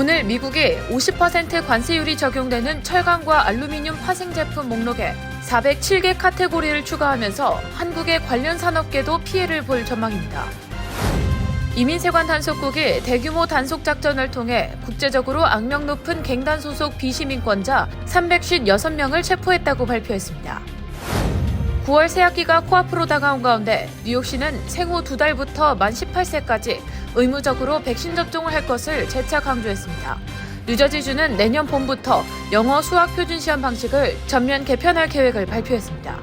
오늘 미국이 50% 관세율이 적용되는 철강과 알루미늄 파생 제품 목록에 407개 카테고리를 추가하면서 한국의 관련 산업계도 피해를 볼 전망입니다. 이민세관 단속국이 대규모 단속 작전을 통해 국제적으로 악명 높은 갱단 소속 비시민권자 356명을 체포했다고 발표했습니다. 9월 새학기가 코앞으로 다가온 가운데 뉴욕시는 생후 두 달부터 만 18세까지 의무적으로 백신 접종을 할 것을 재차 강조했습니다. 뉴저지 주는 내년 봄부터 영어 수학 표준 시험 방식을 전면 개편할 계획을 발표했습니다.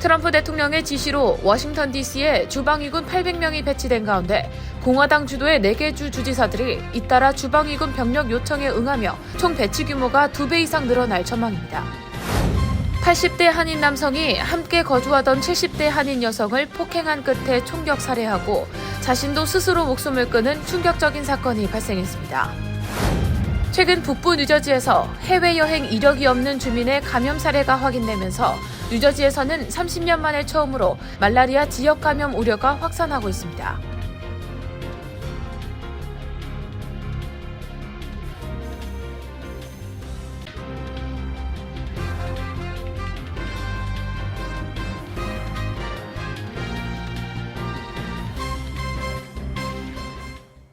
트럼프 대통령의 지시로 워싱턴 DC에 주방위군 800명이 배치된 가운데 공화당 주도의 4개 주 주지사들이 잇따라 주방위군 병력 요청에 응하며 총 배치 규모가 2배 이상 늘어날 전망입니다. 80대 한인 남성이 함께 거주하던 70대 한인 여성을 폭행한 끝에 총격 살해하고 자신도 스스로 목숨을 끊은 충격적인 사건이 발생했습니다. 최근 북부 뉴저지에서 해외여행 이력이 없는 주민의 감염 사례가 확인되면서 뉴저지에서는 30년 만에 처음으로 말라리아 지역 감염 우려가 확산하고 있습니다.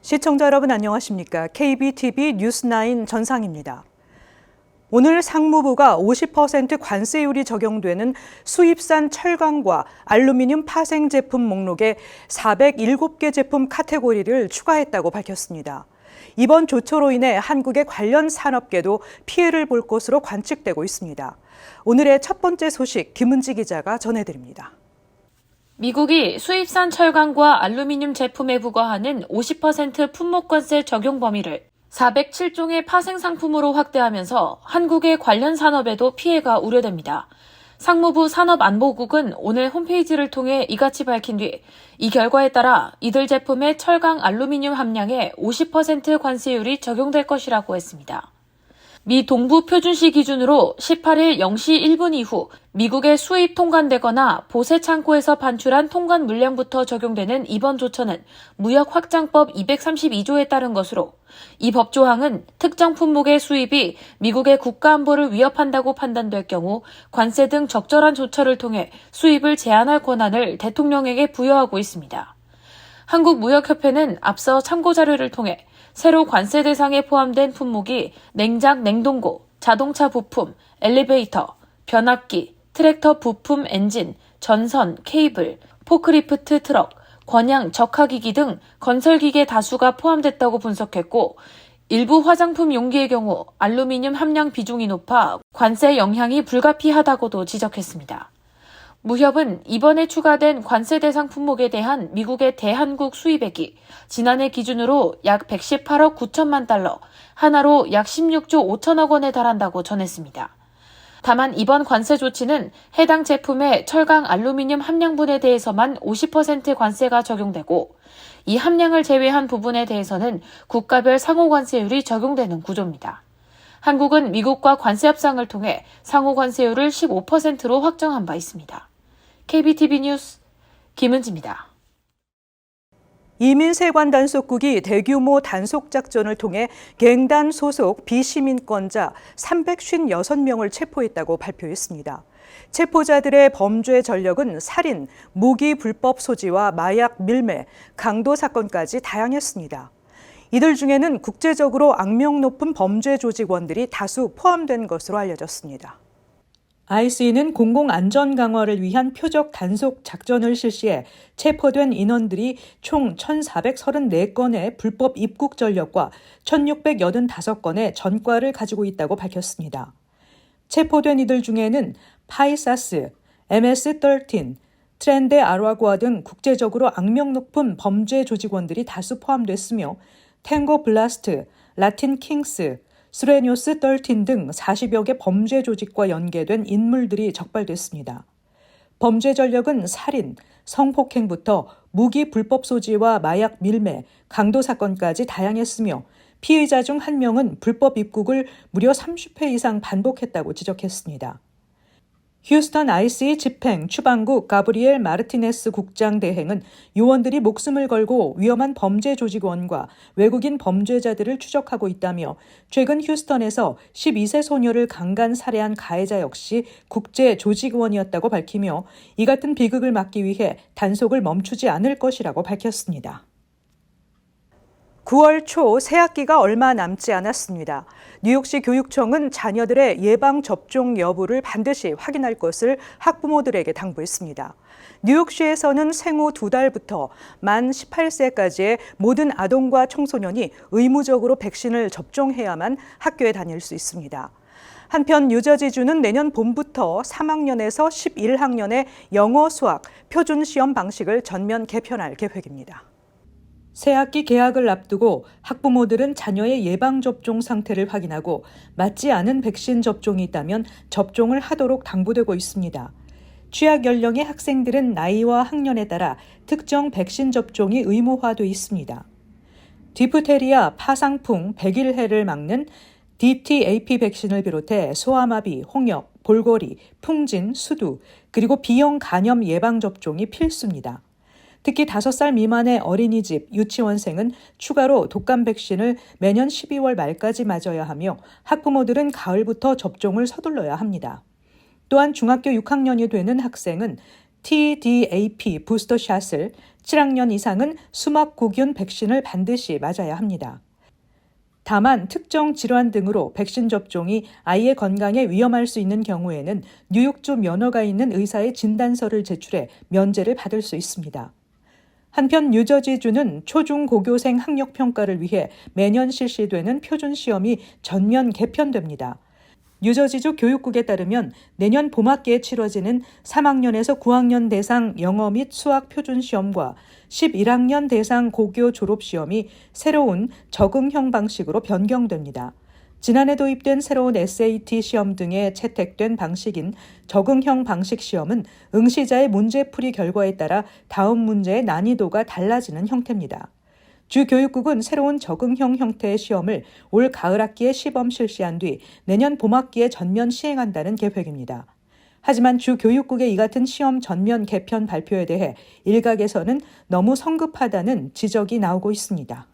시청자 여러분 안녕하십니까? KBTV 뉴스9 전상입니다. 오늘 상무부가 50% 관세율이 적용되는 수입산 철강과 알루미늄 파생 제품 목록에 407개 제품 카테고리를 추가했다고 밝혔습니다. 이번 조처로 인해 한국의 관련 산업계도 피해를 볼 것으로 관측되고 있습니다. 오늘의 첫 번째 소식 김은지 기자가 전해드립니다. 미국이 수입산 철강과 알루미늄 제품에 부과하는 50% 품목관세 적용 범위를 407종의 파생 상품으로 확대하면서 한국의 관련 산업에도 피해가 우려됩니다. 상무부 산업안보국은 오늘 홈페이지를 통해 이같이 밝힌 뒤 이 결과에 따라 이들 제품의 철강 알루미늄 함량에 50% 관세율이 적용될 것이라고 했습니다. 미 동부 표준시 기준으로 18일 0시 1분 이후 미국의 수입 통관되거나 보세 창고에서 반출한 통관 물량부터 적용되는 이번 조처는 무역 확장법 232조에 따른 것으로 이 법 조항은 특정 품목의 수입이 미국의 국가 안보를 위협한다고 판단될 경우 관세 등 적절한 조처를 통해 수입을 제한할 권한을 대통령에게 부여하고 있습니다. 한국무역협회는 앞서 참고 자료를 통해 새로 관세 대상에 포함된 품목이 냉장, 냉동고, 자동차 부품, 엘리베이터, 변압기, 트랙터 부품 엔진, 전선, 케이블, 포크리프트 트럭, 권양, 적하기기 등 건설기계 다수가 포함됐다고 분석했고, 일부 화장품 용기의 경우 알루미늄 함량 비중이 높아 관세 영향이 불가피하다고도 지적했습니다. 무협은 이번에 추가된 관세 대상 품목에 대한 미국의 대한국 수입액이 지난해 기준으로 약 118억 9천만 달러, 하나로 약 16조 5천억 원에 달한다고 전했습니다. 다만 이번 관세 조치는 해당 제품의 철강 알루미늄 함량분에 대해서만 50% 관세가 적용되고 이 함량을 제외한 부분에 대해서는 국가별 상호 관세율이 적용되는 구조입니다. 한국은 미국과 관세 협상을 통해 상호 관세율을 15%로 확정한 바 있습니다. KBTV 뉴스 김은지입니다. 이민세관 단속국이 대규모 단속 작전을 통해 갱단 소속 비시민권자 356명을 체포했다고 발표했습니다. 체포자들의 범죄 전력은 살인, 무기 불법 소지와 마약 밀매, 강도 사건까지 다양했습니다. 이들 중에는 국제적으로 악명 높은 범죄 조직원들이 다수 포함된 것으로 알려졌습니다. IC는 공공 안전 강화를 위한 표적 단속 작전을 실시해 체포된 인원들이 총 1,434건의 불법 입국 전력과 1,685건의 전과를 가지고 있다고 밝혔습니다. 체포된 이들 중에는 파이사스, MS-13, 트렌데 아라구아 등 국제적으로 악명 높은 범죄 조직원들이 다수 포함됐으며 탱고 블라스트, 라틴 킹스, 스레니오스 13 등 40여 개 범죄 조직과 연계된 인물들이 적발됐습니다. 범죄 전력은 살인, 성폭행부터 무기 불법 소지와 마약 밀매, 강도 사건까지 다양했으며 피의자 중 한 명은 불법 입국을 무려 30회 이상 반복했다고 지적했습니다. 휴스턴 IC 집행 추방국 가브리엘 마르티네스 국장 대행은 요원들이 목숨을 걸고 위험한 범죄 조직원과 외국인 범죄자들을 추적하고 있다며 최근 휴스턴에서 12세 소녀를 강간 살해한 가해자 역시 국제 조직원이었다고 밝히며 이 같은 비극을 막기 위해 단속을 멈추지 않을 것이라고 밝혔습니다. 9월 초 새학기가 얼마 남지 않았습니다. 뉴욕시 교육청은 자녀들의 예방 접종 여부를 반드시 확인할 것을 학부모들에게 당부했습니다. 뉴욕시에서는 생후 두 달부터 만 18세까지의 모든 아동과 청소년이 의무적으로 백신을 접종해야만 학교에 다닐 수 있습니다. 한편 뉴저지주는 내년 봄부터 3학년에서 11학년의 영어 수학 표준 시험 방식을 전면 개편할 계획입니다. 새학기 개학을 앞두고 학부모들은 자녀의 예방접종 상태를 확인하고 맞지 않은 백신 접종이 있다면 접종을 하도록 당부되고 있습니다. 취약 연령의 학생들은 나이와 학년에 따라 특정 백신 접종이 의무화돼 있습니다. 디프테리아, 파상풍, 백일해를 막는 DTAP 백신을 비롯해 소아마비, 홍역, 볼거리, 풍진, 수두, 그리고 B형 간염 예방접종이 필수입니다. 특히 5살 미만의 어린이집, 유치원생은 추가로 독감 백신을 매년 12월 말까지 맞아야 하며 학부모들은 가을부터 접종을 서둘러야 합니다. 또한 중학교 6학년이 되는 학생은 TDAP 부스터샷을 7학년 이상은 수막구균 백신을 반드시 맞아야 합니다. 다만 특정 질환 등으로 백신 접종이 아이의 건강에 위험할 수 있는 경우에는 뉴욕주 면허가 있는 의사의 진단서를 제출해 면제를 받을 수 있습니다. 한편 뉴저지주는 초중 고교생 학력 평가를 위해 매년 실시되는 표준 시험이 전면 개편됩니다. 뉴저지주 교육국에 따르면 내년 봄학기에 치러지는 3학년에서 9학년 대상 영어 및 수학 표준 시험과 11학년 대상 고교 졸업 시험이 새로운 적응형 방식으로 변경됩니다. 지난해 도입된 새로운 SAT 시험 등에 채택된 방식인 적응형 방식 시험은 응시자의 문제풀이 결과에 따라 다음 문제의 난이도가 달라지는 형태입니다. 주 교육국은 새로운 적응형 형태의 시험을 올 가을 학기에 시범 실시한 뒤 내년 봄 학기에 전면 시행한다는 계획입니다. 하지만 주 교육국의 이 같은 시험 전면 개편 발표에 대해 일각에서는 너무 성급하다는 지적이 나오고 있습니다.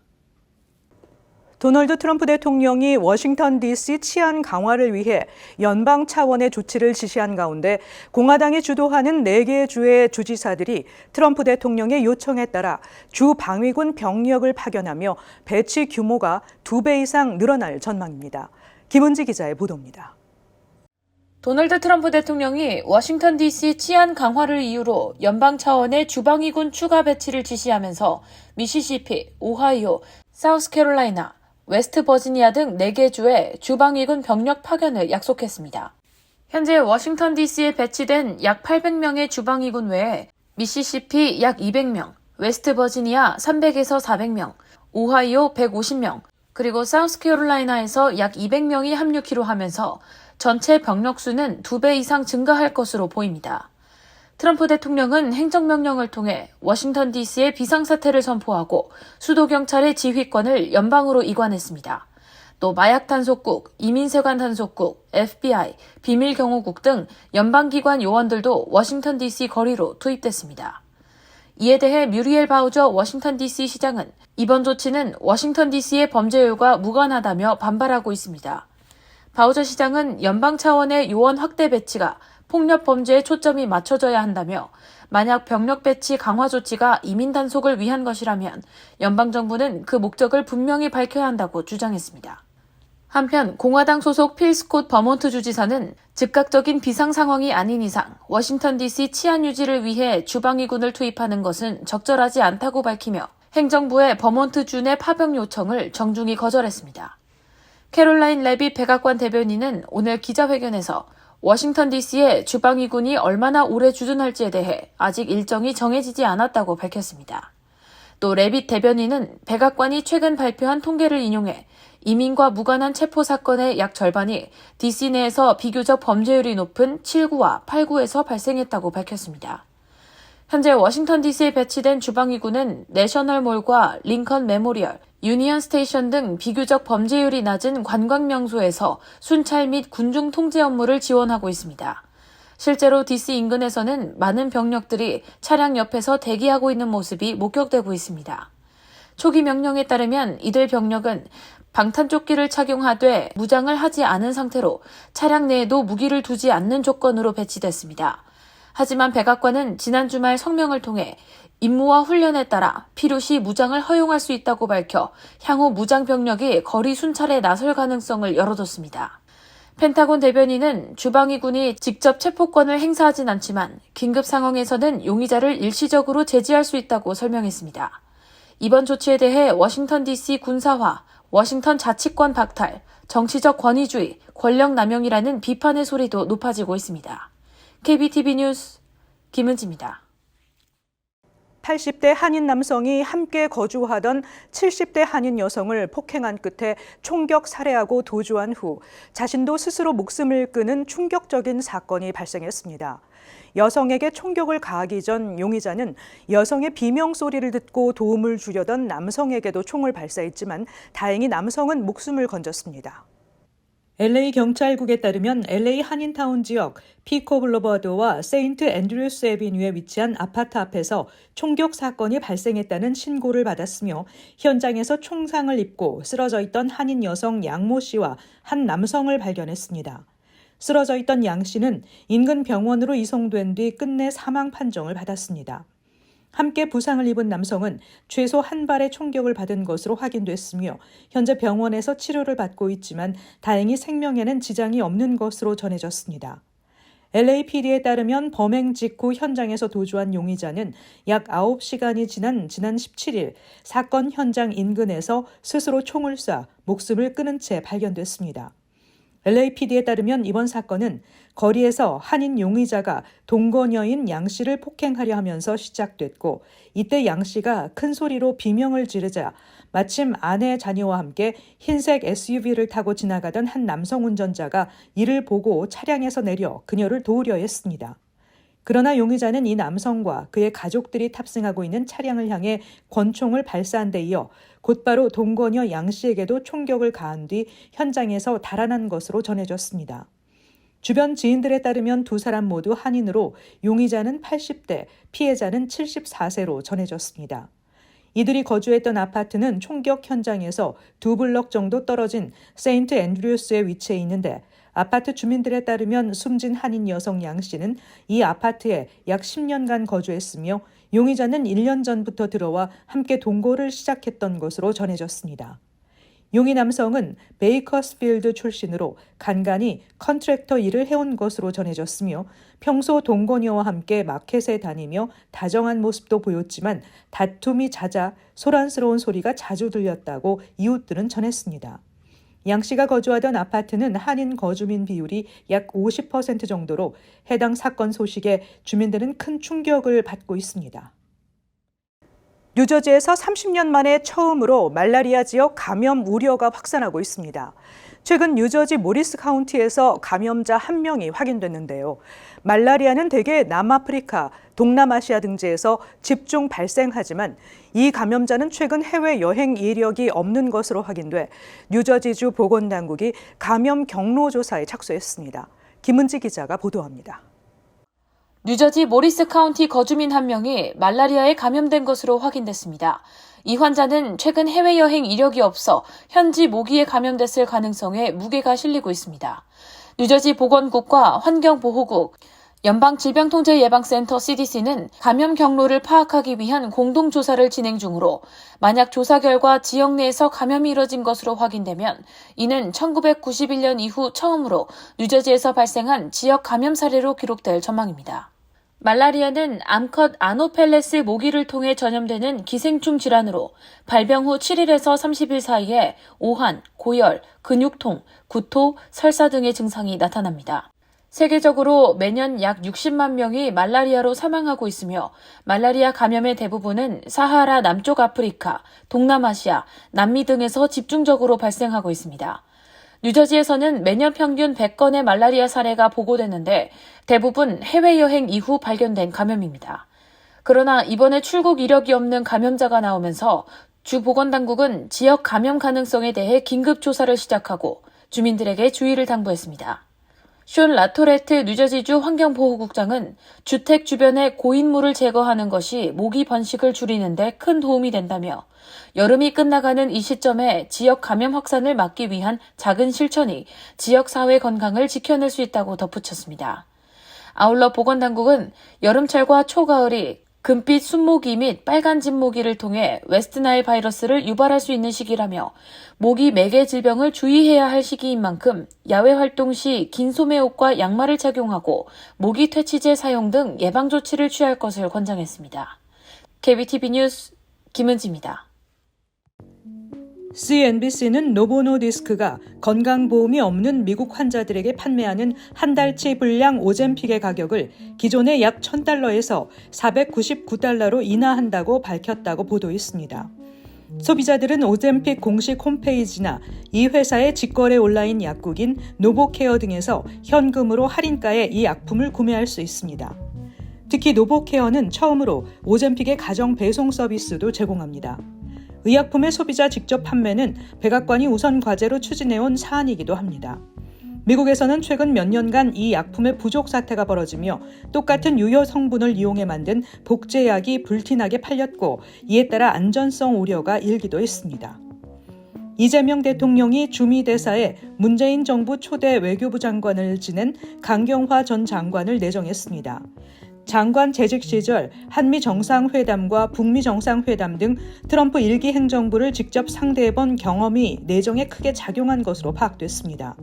도널드 트럼프 대통령이 워싱턴 DC 치안 강화를 위해 연방 차원의 조치를 지시한 가운데 공화당이 주도하는 4개 주의 주지사들이 트럼프 대통령의 요청에 따라 주 방위군 병력을 파견하며 배치 규모가 2배 이상 늘어날 전망입니다. 김은지 기자의 보도입니다. 도널드 트럼프 대통령이 워싱턴 DC 치안 강화를 이유로 연방 차원의 주방위군 추가 배치를 지시하면서 미시시피, 오하이오, 사우스캐롤라이나, 웨스트 버지니아 등 4개 주에 주방위군 병력 파견을 약속했습니다. 현재 워싱턴 DC에 배치된 약 800명의 주방위군 외에 미시시피 약 200명, 웨스트 버지니아 300에서 400명, 오하이오 150명, 그리고 사우스캐롤라이나에서 약 200명이 합류키로 하면서 전체 병력 수는 2배 이상 증가할 것으로 보입니다. 트럼프 대통령은 행정명령을 통해 워싱턴 DC에 비상사태를 선포하고 수도경찰의 지휘권을 연방으로 이관했습니다. 또 마약단속국, 이민세관 단속국, FBI, 비밀경호국 등 연방기관 요원들도 워싱턴 DC 거리로 투입됐습니다. 이에 대해 뮤리엘 바우저 워싱턴 DC 시장은 이번 조치는 워싱턴 DC의 범죄율과 무관하다며 반발하고 있습니다. 바우저 시장은 연방 차원의 요원 확대 배치가 폭력 범죄에 초점이 맞춰져야 한다며 만약 병력 배치 강화 조치가 이민 단속을 위한 것이라면 연방정부는 그 목적을 분명히 밝혀야 한다고 주장했습니다. 한편 공화당 소속 필 스콧 버몬트 주지사는 즉각적인 비상 상황이 아닌 이상 워싱턴 DC 치안 유지를 위해 주방위군을 투입하는 것은 적절하지 않다고 밝히며 행정부의 버몬트 주내 파병 요청을 정중히 거절했습니다. 캐롤라인 레비 백악관 대변인은 오늘 기자회견에서 워싱턴 DC에 주방위군이 얼마나 오래 주둔할지에 대해 아직 일정이 정해지지 않았다고 밝혔습니다. 또 레빗 대변인은 백악관이 최근 발표한 통계를 인용해 이민과 무관한 체포 사건의 약 절반이 DC 내에서 비교적 범죄율이 높은 7구와 8구에서 발생했다고 밝혔습니다. 현재 워싱턴 DC에 배치된 주방위군은 내셔널몰과 링컨 메모리얼, 유니언 스테이션 등 비교적 범죄율이 낮은 관광 명소에서 순찰 및 군중 통제 업무를 지원하고 있습니다. 실제로 DC 인근에서는 많은 병력들이 차량 옆에서 대기하고 있는 모습이 목격되고 있습니다. 초기 명령에 따르면 이들 병력은 방탄조끼를 착용하되 무장을 하지 않은 상태로 차량 내에도 무기를 두지 않는 조건으로 배치됐습니다. 하지만 백악관은 지난 주말 성명을 통해 임무와 훈련에 따라 필요시 무장을 허용할 수 있다고 밝혀 향후 무장 병력이 거리 순찰에 나설 가능성을 열어뒀습니다. 펜타곤 대변인은 주방위군이 직접 체포권을 행사하진 않지만 긴급 상황에서는 용의자를 일시적으로 제지할 수 있다고 설명했습니다. 이번 조치에 대해 워싱턴 DC 군사화, 워싱턴 자치권 박탈, 정치적 권위주의, 권력 남용이라는 비판의 소리도 높아지고 있습니다. KBTV 뉴스 김은지입니다. 80대 한인 남성이 함께 거주하던 70대 한인 여성을 폭행한 끝에 총격 살해하고 도주한 후 자신도 스스로 목숨을 끊은 충격적인 사건이 발생했습니다. 여성에게 총격을 가하기 전 용의자는 여성의 비명 소리를 듣고 도움을 주려던 남성에게도 총을 발사했지만 다행히 남성은 목숨을 건졌습니다. LA 경찰국에 따르면 LA 한인타운 지역 피코 블로버드와 세인트 앤드류스 에비뉴에 위치한 아파트 앞에서 총격 사건이 발생했다는 신고를 받았으며 현장에서 총상을 입고 쓰러져 있던 한인 여성 양모 씨와 한 남성을 발견했습니다. 쓰러져 있던 양 씨는 인근 병원으로 이송된 뒤 끝내 사망 판정을 받았습니다. 함께 부상을 입은 남성은 최소 한 발의 총격을 받은 것으로 확인됐으며 현재 병원에서 치료를 받고 있지만 다행히 생명에는 지장이 없는 것으로 전해졌습니다. LAPD에 따르면 범행 직후 현장에서 도주한 용의자는 약 9시간이 지난 지난 17일 사건 현장 인근에서 스스로 총을 쏴 목숨을 끊은 채 발견됐습니다. LAPD에 따르면 이번 사건은 거리에서 한인 용의자가 동거녀인 양 씨를 폭행하려 하면서 시작됐고 이때 양 씨가 큰 소리로 비명을 지르자 마침 아내 자녀와 함께 흰색 SUV를 타고 지나가던 한 남성 운전자가 이를 보고 차량에서 내려 그녀를 도우려 했습니다. 그러나 용의자는 이 남성과 그의 가족들이 탑승하고 있는 차량을 향해 권총을 발사한 데 이어 곧바로 동거녀 양 씨에게도 총격을 가한 뒤 현장에서 달아난 것으로 전해졌습니다. 주변 지인들에 따르면 두 사람 모두 한인으로 용의자는 80대, 피해자는 74세로 전해졌습니다. 이들이 거주했던 아파트는 총격 현장에서 두 블럭 정도 떨어진 세인트 앤드류스에 위치해 있는데 아파트 주민들에 따르면 숨진 한인 여성 양 씨는 이 아파트에 약 10년간 거주했으며 용의자는 1년 전부터 들어와 함께 동거를 시작했던 것으로 전해졌습니다. 용의 남성은 베이커스필드 출신으로 간간히 컨트랙터 일을 해온 것으로 전해졌으며 평소 동거녀와 함께 마켓에 다니며 다정한 모습도 보였지만 다툼이 잦아 소란스러운 소리가 자주 들렸다고 이웃들은 전했습니다. 양 씨가 거주하던 아파트는 한인 거주민 비율이 약 50% 정도로 해당 사건 소식에 주민들은 큰 충격을 받고 있습니다. 뉴저지에서 30년 만에 처음으로 말라리아 지역 감염 우려가 확산하고 있습니다. 최근 뉴저지 모리스 카운티에서 감염자 한 명이 확인됐는데요. 말라리아는 대개 남아프리카, 동남아시아 등지에서 집중 발생하지만 이 감염자는 최근 해외 여행 이력이 없는 것으로 확인돼 뉴저지주 보건당국이 감염 경로 조사에 착수했습니다. 김은지 기자가 보도합니다. 뉴저지 모리스 카운티 거주민 한 명이 말라리아에 감염된 것으로 확인됐습니다. 이 환자는 최근 해외여행 이력이 없어 현지 모기에 감염됐을 가능성에 무게가 실리고 있습니다. 뉴저지 보건국과 환경보호국, 연방질병통제예방센터 CDC는 감염 경로를 파악하기 위한 공동조사를 진행 중으로 만약 조사 결과 지역 내에서 감염이 이뤄진 것으로 확인되면 이는 1991년 이후 처음으로 뉴저지에서 발생한 지역 감염 사례로 기록될 전망입니다. 말라리아는 암컷 아노펠레스 모기를 통해 전염되는 기생충 질환으로 발병 후 7일에서 30일 사이에 오한, 고열, 근육통, 구토, 설사 등의 증상이 나타납니다. 세계적으로 매년 약 60만 명이 말라리아로 사망하고 있으며 말라리아 감염의 대부분은 사하라 남쪽 아프리카, 동남아시아, 남미 등에서 집중적으로 발생하고 있습니다. 뉴저지에서는 매년 평균 100건의 말라리아 사례가 보고됐는데 대부분 해외여행 이후 발견된 감염입니다. 그러나 이번에 출국 이력이 없는 감염자가 나오면서 주 보건당국은 지역 감염 가능성에 대해 긴급 조사를 시작하고 주민들에게 주의를 당부했습니다. 숀 라토레트 뉴저지주 환경보호국장은 주택 주변의 고인물을 제거하는 것이 모기 번식을 줄이는데 큰 도움이 된다며 여름이 끝나가는 이 시점에 지역 감염 확산을 막기 위한 작은 실천이 지역 사회 건강을 지켜낼 수 있다고 덧붙였습니다. 아울러 보건당국은 여름철과 초가을이 금빛 순모기 및 빨간 진모기를 통해 웨스트나일 바이러스를 유발할 수 있는 시기라며 모기 매개 질병을 주의해야 할 시기인 만큼 야외 활동 시 긴 소매 옷과 양말을 착용하고 모기 퇴치제 사용 등 예방 조치를 취할 것을 권장했습니다. KBTV 뉴스 김은지입니다. CNBC는 노보노디스크가 건강보험이 없는 미국 환자들에게 판매하는 한 달치 분량 오젬픽의 가격을 기존의 약 1000달러에서 499달러로 인하한다고 밝혔다고 보도했습니다. 소비자들은 오젬픽 공식 홈페이지나 이 회사의 직거래 온라인 약국인 노보케어 등에서 현금으로 할인가에 이 약품을 구매할 수 있습니다. 특히 노보케어는 처음으로 오젬픽의 가정 배송 서비스도 제공합니다. 의약품의 소비자 직접 판매는 백악관이 우선 과제로 추진해온 사안이기도 합니다. 미국에서는 최근 몇 년간 이 약품의 부족 사태가 벌어지며 똑같은 유효 성분을 이용해 만든 복제약이 불티나게 팔렸고 이에 따라 안전성 우려가 일기도 했습니다. 이재명 대통령이 주미 대사에 문재인 정부 초대 외교부 장관을 지낸 강경화 전 장관을 내정했습니다. 장관 재직 시절 한미 정상회담과 북미 정상회담 등 트럼프 일기 행정부를 직접 상대해본 경험이 내정에 크게 작용한 것으로 파악됐습니다.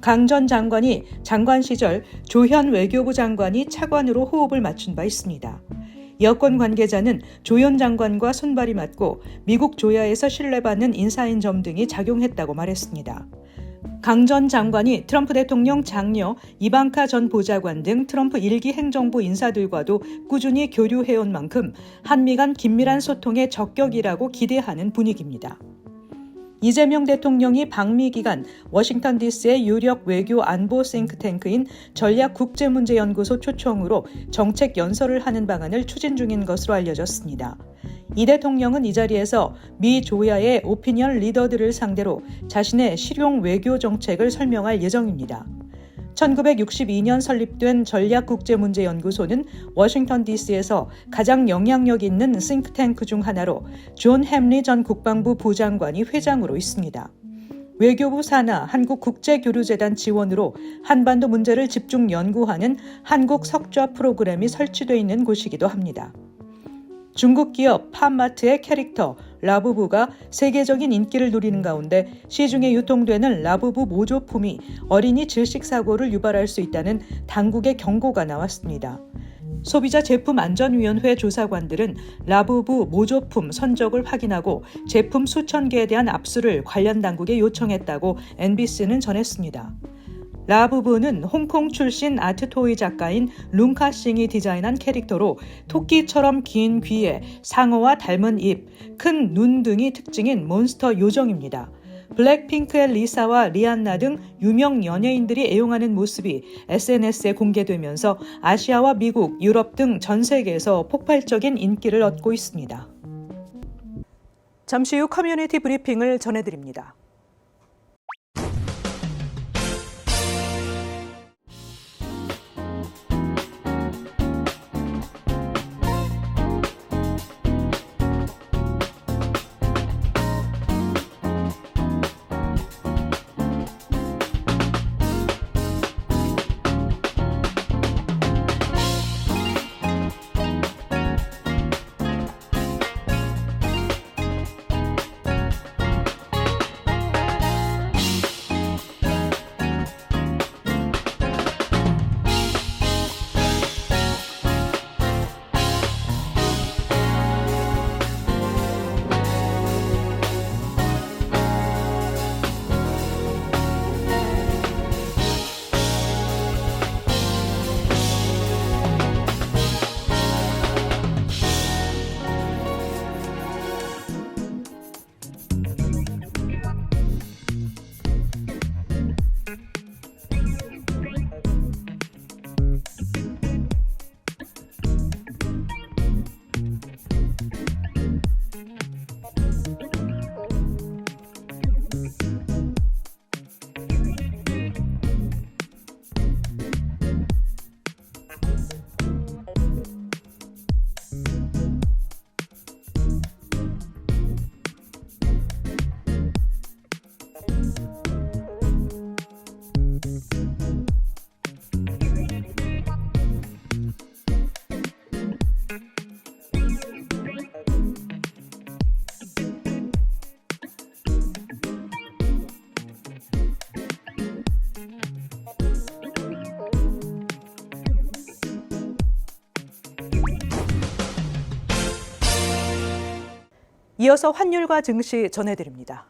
강 전 장관이 장관 시절 조현 외교부 장관이 차관으로 호흡을 맞춘 바 있습니다. 여권 관계자는 조현 장관과 손발이 맞고 미국 조야에서 신뢰받는 인사인 점 등이 작용했다고 말했습니다. 강 전 장관이 트럼프 대통령 장녀 이방카 전 보좌관 등 트럼프 일기 행정부 인사들과도 꾸준히 교류해온 만큼 한미 간 긴밀한 소통의 적격이라고 기대하는 분위기입니다. 이재명 대통령이 방미 기간 워싱턴 DC의 유력 외교 안보 싱크탱크인 전략국제문제연구소 초청으로 정책 연설을 하는 방안을 추진 중인 것으로 알려졌습니다. 이 대통령은 이 자리에서 미 조야의 오피니언 리더들을 상대로 자신의 실용 외교 정책을 설명할 예정입니다. 1962년 설립된 전략국제문제연구소는 워싱턴 DC에서 가장 영향력 있는 싱크탱크 중 하나로 존 햄리 전 국방부 부장관이 회장으로 있습니다. 외교부 산하 한국국제교류재단 지원으로 한반도 문제를 집중 연구하는 한국 석좌 프로그램이 설치되어 있는 곳이기도 합니다. 중국 기업 팜마트의 캐릭터 라부부가 세계적인 인기를 누리는 가운데 시중에 유통되는 라부부 모조품이 어린이 질식 사고를 유발할 수 있다는 당국의 경고가 나왔습니다. 소비자 제품 안전위원회 조사관들은 라부부 모조품 선적을 확인하고 제품 수천 개에 대한 압수를 관련 당국에 요청했다고 NBC는 전했습니다. 라 부부는 홍콩 출신 아트토이 작가인 룽카 싱이 디자인한 캐릭터로 토끼처럼 긴 귀에 상어와 닮은 입, 큰 눈 등이 특징인 몬스터 요정입니다. 블랙핑크의 리사와 리안나 등 유명 연예인들이 애용하는 모습이 SNS에 공개되면서 아시아와 미국, 유럽 등 전 세계에서 폭발적인 인기를 얻고 있습니다. 잠시 후 커뮤니티 브리핑을 전해드립니다. 이어서 환율과 증시 전해드립니다.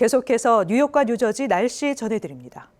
계속해서 뉴욕과 뉴저지 날씨 전해드립니다.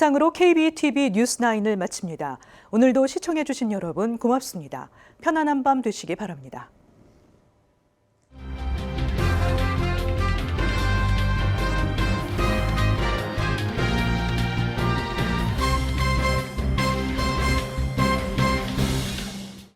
이상으로 KBTV 뉴스9을 마칩니다. 오늘도 시청해주신 여러분 고맙습니다. 편안한 밤 되시기 바랍니다.